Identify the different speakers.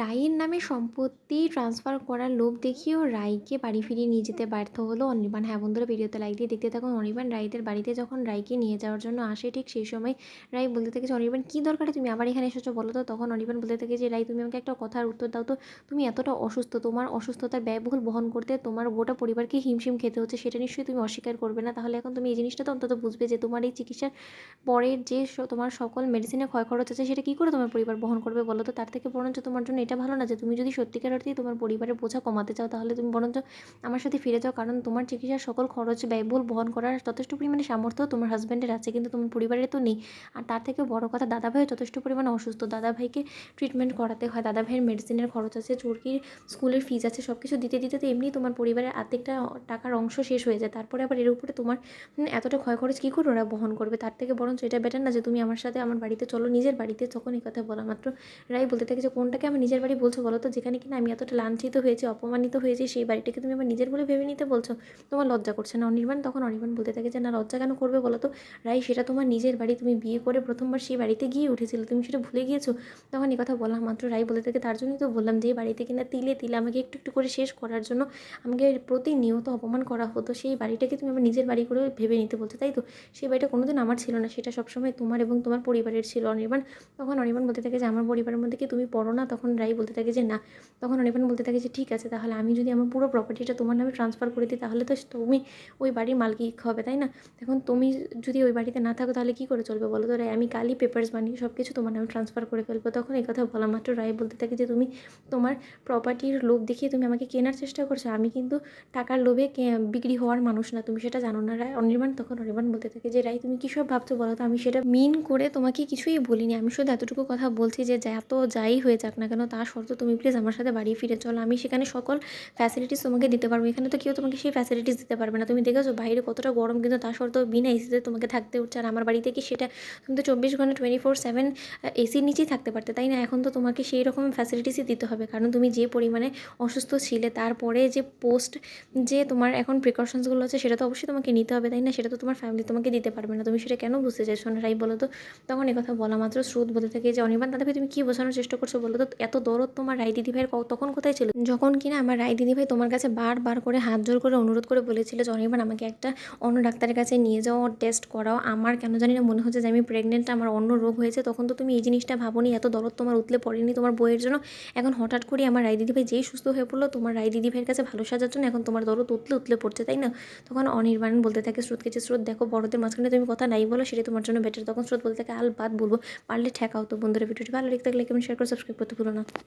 Speaker 1: রাইয়ের নামে সম্পত্তি ট্রান্সফার করার লোভ দেখিয়েও রায়কে বাড়ি ফিরিয়ে নিয়ে যেতে ব্যর্থ হলো অনির্বাণ। হ্যাঁ বন্ধুরা, ভিডিওতে লাইক দিয়ে দেখতে থাকুন অনির্বাণ। রায়দের বাড়িতে যখন রায়কে নিয়ে যাওয়ার জন্য আসে, ঠিক সেই সময় রায় বলতে থাকে যে, অনির্বাণ, কী দরকারে? তুমি আবার এখানে এসেছ বলো তো? তখন অনির্বাণ বলতে থাকে যে, রায়, তুমি আমাকে একটা কথার উত্তর দাও তো। তুমি এতটা অসুস্থ, তোমার অসুস্থতার ব্যয়বহুল বহন করতে তোমার গোটা পরিবারকে হিমশিম খেতে হচ্ছে। সেটা নিশ্চয়ই তুমি অস্বীকার করবে না। তাহলে এখন তুমি এই জিনিসটা তো অন্তত বুঝবে যে, তোমার এই চিকিৎসার পরের যে তোমার সকল মেডিসিনে ক্ষয় খরচ আছে, সেটা কী করে তোমার পরিবার বহন করবে বলো তো? তার থেকে বরঞ্চ তোমার জন্য এটা ভালো না যে তুমি যদি সত্যিকার অর্থেই তোমার পরিবারের বোঝা কমাতে চাও, তাহলে তুমি বরঞ্চ আমার সাথে ফিরে যাও। কারণ তোমার চিকিৎসার সকল খরচ ব্যয়বহুল বহন করার যথেষ্ট পরিমাণে সামর্থ্য তোমার হাজব্যান্ডের আছে, কিন্তু তোমার পরিবারের তো নেই। আর তার থেকে বড় কথা, দাদাভাইও যথেষ্ট পরিমাণে অসুস্থ। দাদাভাইকে ট্রিটমেন্ট করাতে হয়। দাদাভাইয়ের মেডিসিনের খরচ আছে, চুরকির স্কুলের ফিজ আছে সব কিছু দিতে দিতে তো এমনি তোমার পরিবারের আর্ধেকটা টাকার অংশ শেষ হয়ে যায়। তারপরে আবার এর উপরে তোমার এতটা ক্ষয় খরচ কী করে ওরা বহন করবে? তার থেকে বরঞ্চ এটা বেটার না যে তুমি আমার সাথে আমার বাড়িতে চলো, নিজের বাড়িতে তখন এই কথা বলা মাত্র। রাই বলতে থাকে যে, কোনটাকে আমি নিজের বাড়ি বলছো বলো তো? যেখানে কিনা আমি এতটা লাঞ্ছিত হয়েছি, অপমানিত হয়েছি, সেই বাড়িটাকে তুমি আমার নিজের বলে ভেবে নিতে বলছো? তোমার লজ্জা করছে না। অনির্বাণ তখন অনির্বাণ বলতে থাকে যে, না, লজ্জা কেন করবে বলো তো? রাই, সেটা তোমার নিজের বাড়ি। তুমি বিয়ে করে প্রথমবার সেই বাড়িতে গিয়ে উঠেছিলে। তুমি সেটা ভুলে গিয়েছো? তখন এই কথা বলা মাত্র রাই বলে থাকে। তার জন্যই তো বললাম যে, এই বাড়িতে কিনা তিলে তিলে আমাকে একটু একটু করে শেষ করার জন্য আমাকে প্রতিনিয়ত অপমান করা হতো। সেই বাড়িটাকে তুমি আমার নিজের বাড়ি করে ভেবে নিতে বলছো, তাই তো? সেই বাড়িটা কোনোদিন আমার ছিল না। সেটা সবসময় তোমার এবং তোমার পরিবারের ছিল। অনির্বাণ তখন অনির্বাণ বলতে থাকে যে, আমার পরিবারের মধ্যে কি তুমি পড়ো না? তখন রাই বলতে থাকে যে, না। তখন অনির্বাণ বলতে থাকে যে, ঠিক আছে, তাহলে আমি যদি আমার পুরো প্রপার্টিটা তোমার নামে ট্রান্সফার করে দিই, তাহলে তো তুমি ওই বাড়ির মালকিক হবে, তাই না? এখন তুমি যদি ওই বাড়িতে না থাকো, তাহলে কী করে চলবে বলো তো? রায় আমি কালই পেপার্স বানিয়ে সব কিছু তোমার নামে ট্রান্সফার করে ফেলব। তখন এই কথা বলা মাত্র রায় বলতে থাকে যে, তুমি তোমার প্রপার্টির লোভ দেখিয়ে তুমি আমাকে কেনার চেষ্টা করছ। আমি কিন্তু টাকার লোভে বিক্রি হওয়ার মানুষ না। তুমি সেটা জানো না। রায় অনির্বাণ তখন অনির্বাণ বলতে থাকে যে, রায়, তুমি সব ভাবছ বলো তো? আমি সেটা মিন করে তোমাকে কিছুই বলিনি। আমি শুধু এতটুকু কথা বলছি যে যত যাই হয়ে যাক না কেন তার সত্ত্বেও তুমি প্লিজ আমার সাথে বাড়ি ফিরে চলো। আমি সেখানে সকল ফ্যাসিলিটিস তোমাকে দিতে পারব। এখানে তো কেউ তোমাকে সেই ফ্যাসিলিটিস দিতে পারবে না। তুমি দেখেছ বাইরে কতটা গরম, কিন্তু তার সত্ত্বেও বিনা এসিতে তোমাকে থাকতে হচ্ছে। আর আমার বাড়িতে কি সেটা? তুমি তো চব্বিশ ঘণ্টা টোয়েন্টি ফোর সেভেন এসির নিচেই থাকতে পারতে, তাই না? এখন তো তোমাকে সেই রকম ফ্যাসিলিটিসই দিতে হবে। কারণ তুমি যে পরিমাণে অসুস্থ ছিলে, তারপরে যে পোস্ট যে তোমার এখন প্রিকশনসগুলো আছে, সেটা তো অবশ্যই তোমাকে নিতে হবে, তাই না? সেটা তো তোমার ফ্যামিলি তোমাকে দিতে পারবে না। তুমি সেটা কেন বুঝতে চাইছো না? রাই, বলো তো। তখন কথা বলা মাত্র স্রোত বলতে থাকে যে, অনির্বাণ, দাদাভাই, তুমি কী বোঝানোর চেষ্টা করছ, বলো তো? এত দরদ তোমার রায় দিদিভাইয়ের তখন কোথায় ছিল? যখন কিনা আমার রায় দিদিভাই তোমার কাছে বারবার করে হাত জোর করে অনুরোধ করে বলেছিল অনির্বাণ আমাকে একটা অন্য ডাক্তারের কাছে নিয়ে যাও টেস্ট করাও। আমার কেন জানি না মনে হচ্ছে যে আমি প্রেগনেন্ট আমার অন্য রোগ হয়েছে। তখন তো তুমি এই জিনিসটা ভাবোনি, এত দরদ তোমার উতলে পড়েনি তোমার বইয়ের জন্য। এখন হঠাৎ করে আমার রায় দিদিভাই যেই সুস্থ হয়ে পড়ল, তোমার রায় দিদিভাইয়ের কাছে ভালো সাজার জন্য এখন তোমার দরদ উতলে উতলে পড়ছে, তাই না? তখন অনির্বাণ বলতে থাকে স্রোতকে যে স্রোত, দেখো বড়দের মাঝখানে তুমি কথা নাই বলো, সেটা তোমার জন্য বেটার তখন স্রোত বলতে থাকে, আল বাদ বলব, পারলে ঠেকাও তো বন্ধুরা, ভিডিওটি ভালো লেগে থাকলে কেমন শেয়ার করে সাবস্ক্রাইব করতে ভুলো না।